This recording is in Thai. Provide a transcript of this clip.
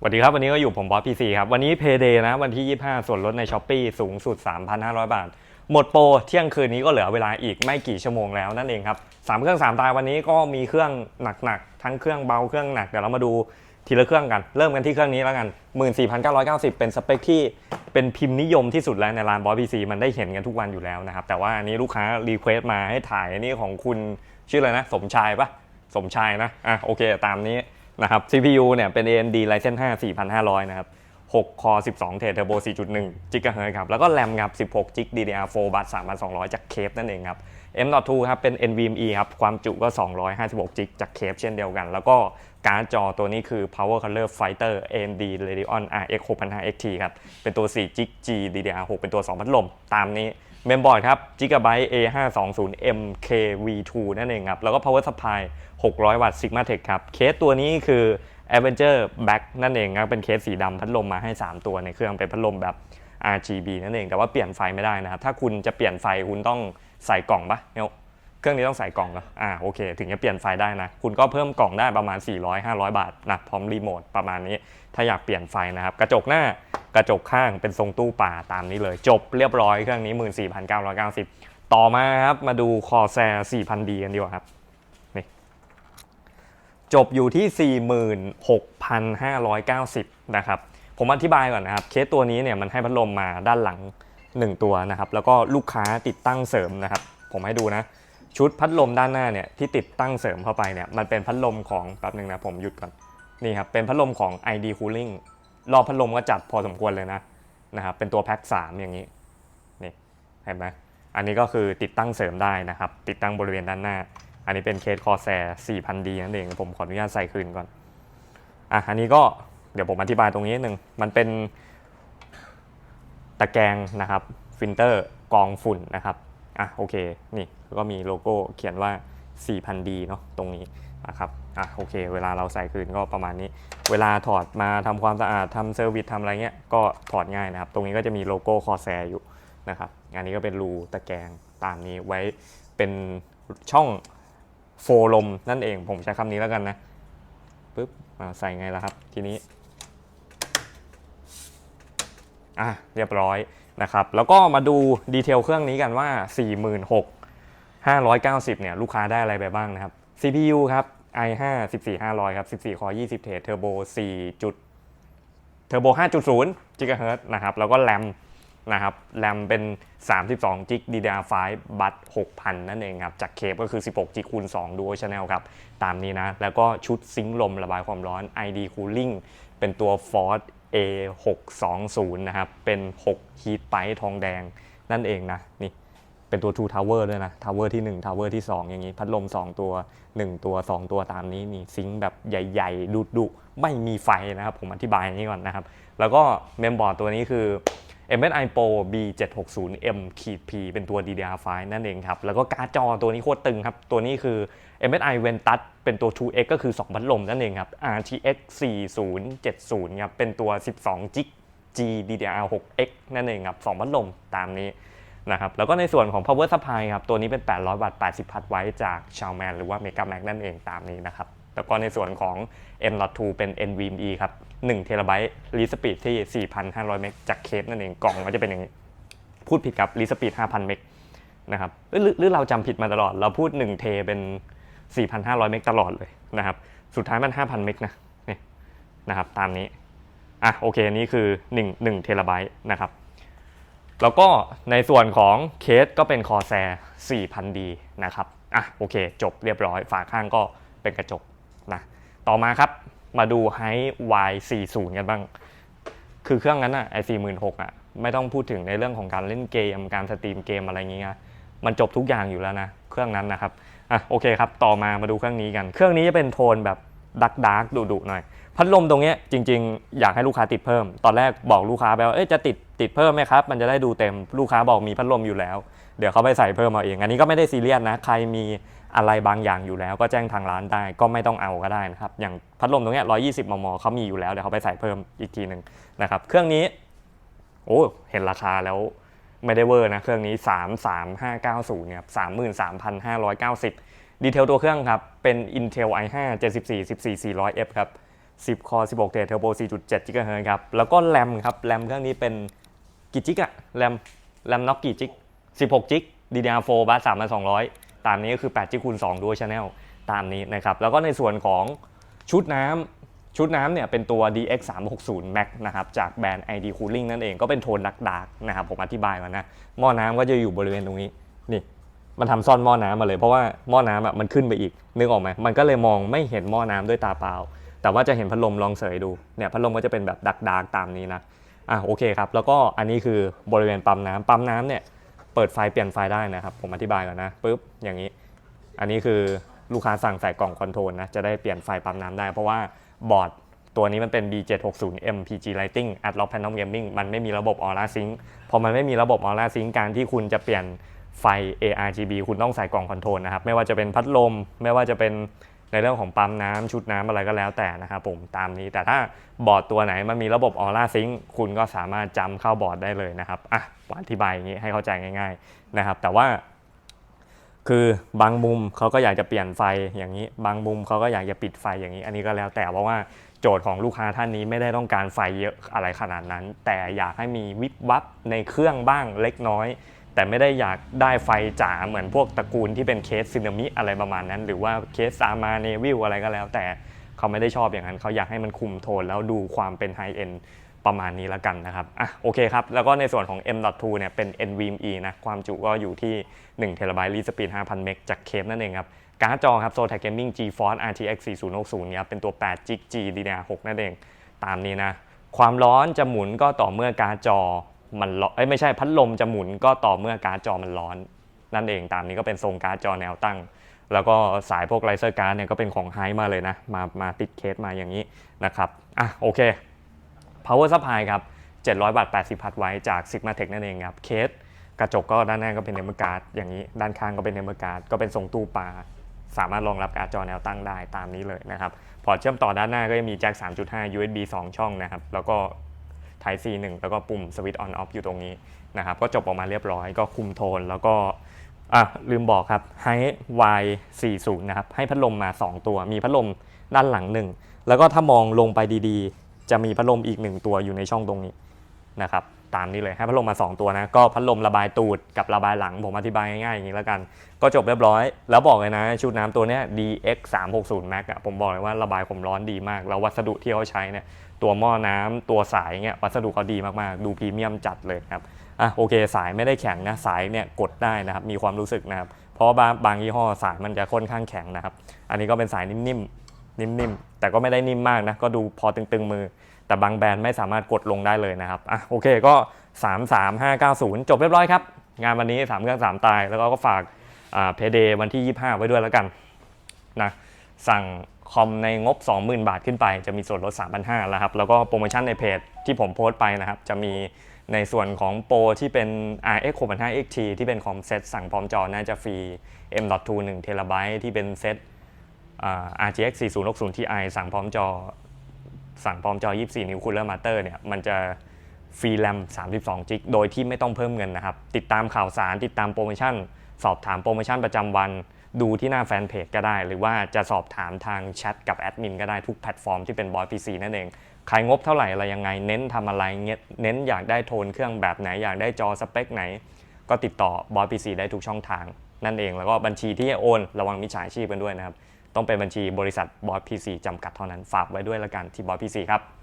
สวัสดีครับ วันนี้ก็อยู่ผมบอสพีซีครับ วันนี้เพย์เดย์นะ วันที่ 25 ส่วนลดในช้อปปีสูงสุด 3,500 บาท หมดโปรเที่ยงคืนนี้ก็เหลือเวลาอีกไม่กี่ชั่วโมงแล้วนั่นเองครับสามเครื่องสามตาวันนี้ก็มีเครื่องหนักๆ ทั้งเครื่องเบาเครื่องหนัก เดี๋ยวเรามาดูทีละเครื่องกัน เริ่มกันที่เครื่องนี้แล้วกัน 14,990 เป็นสเปคที่เป็นพิมพ์นิยมที่สุดแล้วในร้านบอสพีซีมันได้เห็นกันทุกวันอยู่แล้วนะครับแต่ว่าอันนี้ลูกค้ารีเควสต์มาให้ถ่ายอันนี้ของคุณชื่ออะไรนะสมชายปะสมชายนะอะโอเค ตามนี้ นะครับ CPU เนี่ยเป็น AMD Ryzen 5 4500 นะครับ 6 คอ 12 เทรดเทอร์โบ 4.1 จิกะเฮิร์ครับ แล้วก็แรมครับ 16 จิก DDR4 บัต3,200 จากเคฟนั่นเองครับ M.2 ครับเป็น NVMe ครับ ความจุก็ 256 จิกจากเคฟเช่นเดียวกัน แล้วก็การ์ดจอตัวนี้คือ Power Color Fighter AMD Radeon RX 6500 XT ครับ เป็นตัว 4 จิก G DDR6 เป็นตัว 2 พัดลม ตามนี้ เมมบอร์ดครับ Gigabyte A520 MKV2 นั่นเองครับ แล้วก็ Power Supply 600 วัตต์ Sigmatech ครับ เคสตัวนี้คือ Avenger Back นั่นเองครับ เป็นเคสสีดำพัดลมมาให้ 3 ตัวในเครื่องเป็นพัดลมแบบ RGB นั่นเอง แต่ว่าเปลี่ยนไฟไม่ได้นะครับ ถ้าคุณจะเปลี่ยนไฟคุณต้องใส่กล่องปะเนี่ย เครื่องนี้ต้องใส่กล่องเหรออ่าโอเค ถึงจะเปลี่ยนไฟได้นะ คุณก็เพิ่มกล่องได้ประมาณ 400-500 บาทนะพร้อมรีโมทประมาณนี้ ถ้าอยากเปลี่ยนไฟนะครับ กระจกหน้ากระจกข้างเป็นทรงตู้ป่าตามนี้เลย จบเรียบร้อยเครื่องนี้ 14,990 ต่อมาครับ มาดูคอแซ 4,000D กันดีกว่าครับนี่จบอยู่ที่ 46,590 นะครับ ผมอธิบายก่อนนะครับ เคสตัวนี้เนี่ยมันให้พัดลมมาด้านหลัง 1 ตัวนะครับ แล้วก็ลูกค้าติดตั้งเสริมนะครับ ผมให้ดูนะ ชุดพัดลมด้านหน้าเนี่ยที่ติดตั้งเสริมเข้าไปเนี่ยมันเป็นพัดลมของแป๊บนึงนะผมหยุดก่อนนี่ครับเป็นพัดลมของ ID Cooling รอบพัดลมก็จัดพอสมควรเลยนะนะครับเป็นตัวแพ็ค3อย่างนี้นี่เห็นไหมอันนี้ก็คือติดตั้งเสริมได้นะครับ ติดตั้งบริเวณด้านหน้า อันนี้เป็นเคสคอแซ 4,000D นั่นเองผมขออนุญาตใส่คืนก่อนอะอันนี้ก็เดี๋ยวผมอธิบายตรงนี้นึงมันเป็นตะแกรงนะครับฟิลเตอร์กองฝุ่นนะครับอะโอเคนี่ แล้วก็มีโลโก้เขียนว่า 4,000D เนาะตรงนี้นะครับอะโอเค เวลาเราใส่คืนก็ประมาณนี้ เวลาถอดมาทำความสะอาดทำเซอร์วิสทำอะไรเงี้ยก็ถอดง่ายนะครับ ตรงนี้ก็จะมีโลโก้คอแซอยู่นะครับอันนี้ก็เป็นรูตะแกรงตามนี้ไว้เป็นช่องโฟลมนั่นเองผมใช้คำนี้แล้วกันนะปึ๊บอ่าใส่ไงล่ะครับ ทีนี้อะเรียบร้อยนะครับ แล้วก็มาดูดีเทลเครื่องนี้กันว่า 590เนี่ยลูกค้าได้อะไรไปบ้างนะครับ CPU ครับ i5 14500 ครับ 14 คอร์20 เทรดเทอร์โบ4จุดเทอร์โบ5.0 GHz นะครับ แล้วก็แรมนะครับ แรมเป็น 32 g DDR5 บัต6,000 นั่นเองครับ จากเคปก็คือ 16 g คูณ2 Dual Channel ครับ ตามนี้นะ แล้วก็ชุดซิงค์ลมระบายความร้อน ID Cooling เป็นตัว Force A620 นะครับ เป็น 6 Heat Pipe ทองแดงนั่นเองนะ นี่ เป็นตัว Two Tower ด้วยนะ Tower ที่ 1 Tower ที่ 2 อย่างนี้ พัดลม 2 ตัว 1 ตัว 2 ตัวตามนี้นี่ซิงค์แบบใหญ่ๆ ดุๆไม่มีไฟนะครับ ผมอธิบายอย่างนี้ก่อนนะครับ แล้วก็เมมบอร์ดตัวนี้คือ MSI Pro B760M P เป็นตัว DDR5 นั่นเองครับ แล้วก็การ์ดจอตัวนี้โคตรตึงครับ ตัวนี้คือ MSI Ventus เป็นตัว 2X ก็คือ 2 พัดลมนั่นเองครับ RTX 4070ครับ เป็นตัว 12 g G DDR6X นั่นเองครับ 2 พัดลมตามนี้ นะครับแล้วก็ในส่วนของ Power Supply ครับตัวนี้เป็น 800 วัตต์ 80 พัดไว้จาก Xiaomi หรือว่า Mega Max นั่นเองตามนี้นะครับแล้วก็ในส่วนของ M.2 เป็น NVMe ครับ1เทราไบต์รีสปีดที่ 4,500 เมกจากเคสนั่นเองกล่องมันจะเป็นอย่างนี้พูดผิดครับรีสปีด5,000 เมกนะครับหรือเราจำผิดมาตลอด เราพูด 1 เทเป็น 4,500 เมกตลอดเลยนะครับสุดท้ายมัน 5,000 เมกนะนี่นะครับตามนี้อะโอเคอันี่คือ1 1เทราไบต์นะครับ แล้วก็ในส่วนของเคสก็เป็นคอแซ 4,000D นะครับอะโอเค จบเรียบร้อย ฝาข้างก็เป็นกระจกนะต่อมาครับมาดู h Y40 กันบ้าง คือเครื่องนั้นอะไอ4 6 0 0อะไม่ต้องพูดถึงในเรื่องของการเล่นเกม การสตรีมเกมอะไรอย่างเงี้ยมันจบทุกอย่างอยู่แล้วนะ เครื่องนั้นนะครับอะโอเคครับ ต่อมามาดูเครื่องนี้กัน เครื่องนี้จะเป็นโทนแบบ ดักดักดุดุหน่อย พัดลมตรงเนี้ยจริง ๆ อยากให้ลูกค้าติดเพิ่ม ตอนแรกบอกลูกค้าไปว่าเอ๊ะจะติดติดเพิ่มไหมครับ มันจะได้ดูเต็มลูกค้าบอกมีพัดลมอยู่แล้ว เดี๋ยวเขาไปใส่เพิ่มเอาเอง อันนี้ก็ไม่ได้ซีเรียสนะ ใครมีอะไรบางอย่างอยู่แล้ว ก็แจ้งทางร้านได้ก็ไม่ต้องเอาก็ได้นะครับ อย่างพัดลมตรงเนี้ย120มมเขามีอยู่แล้วเดี๋ยวเขาไปใส่เพิ่มอีกทีหนึ่งนะครับ เครื่องนี้ โอ้เห็นราคาแล้วไม่ได้เวอร์นะเครื่องนี้ 33590เนี่ย33,590 ดีเทลตัวเครื่องครับ เป็น Intel i5 74 14 400F ครับ 10 คอ 16 เทรดเทอร์โบ 4.7กิกะเฮิรตครับ แล้วก็แรมครับ แรมเครื่องนี้เป็นกี่จิกอะแรม แรมน็อกกี่จิก 16 จิก DDR4 บัส3,200 ตามนี้ก็คือ 8 จิกคูณ2 Dual Channel ตามนี้นะครับ แล้วก็ในส่วนของชุดน้ำ ชุดน้ำเนี่ยเป็นตัว DX 360 Max นะครับ จากแบรนด์ ID Cooling นั่นเอง ก็เป็นโทนดักดากๆนะครับ ผมอธิบายก่อนนะ หม้อน้ำก็จะอยู่บริเวณตรงนี้ นี่ มันทำซ่อนหม้อน้ำมาเลย เพราะว่าหม้อน้ำอะมันขึ้นไปอีกนึกออกไหมมันก็เลยมองไม่เห็นหม้อน้ำด้วยตาเปล่า แต่ว่าจะเห็นพัดลมลองเสยดูเนี่ยพัดลมก็จะเป็นแบบดักดากตามนี้นะอะโอเคครับ แล้วก็อันนี้คือบริเวณปั๊มน้ำปั๊มน้ำเนี่ยเปิดไฟเปลี่ยนไฟได้นะครับ ผมอธิบายก่อนนะปุ๊บอย่างนี้ อันนี้คือลูกค้าสั่งใส่กล่องคอนโทรลนะจะได้เปลี่ยนไฟปั๊มน้ำได้ เพราะว่าบอร์ดตัวนี้มันเป็น B760 MPG Lighting Adlock Phantom Gaming มันไม่มีระบบ Aura Sync พอมันไม่มีระบบ Aura Sync การที่คุณจะเปลี่ยน ไฟ ARGB คุณต้องใส่กล่องคอนโทรลนะครับ ไม่ว่าจะเป็นพัดลม ไม่ว่าจะเป็นในเรื่องของปั๊มน้ำชุดน้ำอะไรก็แล้วแต่นะครับผมตามนี้แต่ถ้าบอร์ดตัวไหนมันมีระบบ Aura Sync คุณก็สามารถจำเข้าบอร์ดได้เลยนะครับอะอธิบายอย่างนี้ให้เข้าใจง่าย ๆนะครับ แต่ว่า คือบางมุมเขาก็อยากจะเปลี่ยนไฟอย่างนี้ บางมุมเขาก็อยากจะปิดไฟอย่างนี้ อันนี้ก็แล้วแต่เพราะว่าโจทย์ของลูกค้าท่านนี้ไม่ได้ต้องการไฟเยอะอะไรขนาดนั้น แต่อยากให้มีวิบวับในเครื่องบ้างเล็กน้อย แต่ไม่ได้อยากได้ไฟจ๋าเหมือนพวกตระกูลที่เป็นเคสซินามิอะไรประมาณนั้น หรือว่าเคสซามาเนวิลอะไรก็แล้ว แต่เขาไม่ได้ชอบอย่างนั้นเขาอยากให้มันคุมโทนแล้วดูความเป็นไฮเอ็นประมาณนี้ล้วกันนะครับอะโอเคครับ แล้วก็ในส่วนของ M.2 เนี่ยเป็น NVMe นะความจุก็อยู่ที่1เทราไบต์รีสปีด5,000 เมกจากเคสนั่นเองครับการ์ดจอครับ Zotac Gaming GeForce RTX 4060เนี่ยเป็นตัว8 g G DDR6 นั่นเอง ตามนี้นะ ความร้อนจะหมุนก็ต่อเมื่อการ์ดจอ มันร้อนเอ้ยไม่ใช่พัดลมจะหมุนก็ต่อเมื่อการ์ดจอมันร้อน นั่นเองตามนี้ก็เป็นทรงการ์ดจอแนวตั้ง แล้วก็สายพวกไลเซอร์การ์ดเนี่ยก็เป็นของไฮมาเลยนะ มามาติดเคสมาอย่างนี้นะครับอะโอเค power supply ครับ 700บาท80 พัดไว้จาก Sigmatech นั่นเองครับเคสกระจกก็ด้านหน้าก็เป็นเนมการ์ดอย่างนี้ ด้านข้างก็เป็นเนมการ์ดก็เป็นทรงตู้ปลาสามารถรองรับการ์ดจอแนวตั้งได้ตามนี้เลยนะครับพอเชื่อมต่อด้านหน้าก็จะมีแจ็ค3.5 USB 2 ช่องนะครับ แล้วก็ Type C 1แล้วก็ปุ่มสวิตช์ on off อยู่ตรงนี้นะครับ ก็จบออกมาเรียบร้อยก็คุมโทนแล้วก็อะลืมบอกครับให้ Y40 นะครับ ให้พัดลมมา 2 ตัว มีพัดลมด้านหลังหนึ่งแล้วก็ถ้ามองลงไปดีๆ จะมีพัดลมอีกหนึ่งตัวอยู่ในช่องตรงนี้นะครับ ตามนี้เลยให้พัดลมมา 2 ตัวนะ ก็พัดลมระบายตูดกับระบายหลังผมอธิบายง่ายๆอย่างนี้แล้วกัน ก็จบเรียบร้อย แล้วบอกเลยนะ ชุดน้ำตัวนี้ DX 360 Max อะผมบอกเลยว่าระบายความร้อนดีมาก แล้ววัสดุที่เขาใช้เนี่ยตัวหม้อน้ำตัวสายเงี้ยวัสดุเขาดีมากๆ ดูพรีเมียมจัดเลยครับอะโอเคสายไม่ได้แข็งนะสายเนี่ยกดได้นะครับมีความรู้สึกนะครับเพราะว่าบางบางยี่ห้อสายมันจะค่อนข้างแข็งนะครับ อันนี้ก็เป็นสายนิ่มๆนิ่มๆแต่ก็ไม่ได้นิ่มมากนะก็ดูพอตึงๆมือ แต่บางแบรนด์ไม่สามารถกดลงได้เลยนะครับอะโอเคก็ 3 3 5 9 0 จบเรียบร้อยครับ งานวันนี้ 3 เครื่อง 3 ตาย แล้วก็ฝากเพเดวันที่ 25 ไว้ด้วยแล้วกันนะสั่งคอมในงบ 20,000 บาทขึ้นไป จะมีส่วนลด 3,500แล้วครับ แล้วก็โปรโมชั่นในเพจที่ผมโพสต์ไปนะครับ จะมีในส่วนของโปรที่เป็น RX 6 5 0 XT ที่เป็นคอมเซ็ตสั่งพร้อมจอน่าจะฟรี M.2 1 t b ที่เป็นเซ็ตอ่า RTX 4060 Ti สั่งพร้อมจอ สั่งพร้อมจอ 24 นิ้วคูลเลอร์มาเตอร์เนี่ยมันจะฟรีแรม 32 จิก โดยที่ไม่ต้องเพิ่มเงินนะครับ ติดตามข่าวสาร ติดตามโปรโมชั่น สอบถามโปรโมชั่นประจำวัน ดูที่หน้าแฟนเพจก็ได้ หรือว่าจะสอบถามทางแชทกับแอดมินก็ได้ทุกแพลตฟอร์มที่เป็นบอยพีซีนั่นเอง ใครงบเท่าไหร่อะไรยังไง เน้นทำอะไร เน้นอยากได้โทนเครื่องแบบไหน อยากได้จอสเปคไหน ก็ติดต่อบอยพีซีได้ทุกช่องทางนั่นเอง แล้วก็บัญชีที่โอน ระวังมิจฉาชีพกันด้วยนะครับ ต้องเป็นบัญชีบริษัทบอสพีซีจำกัดเท่านั้นฝากไว้ด้วยละกันที่บอสพีซีครับ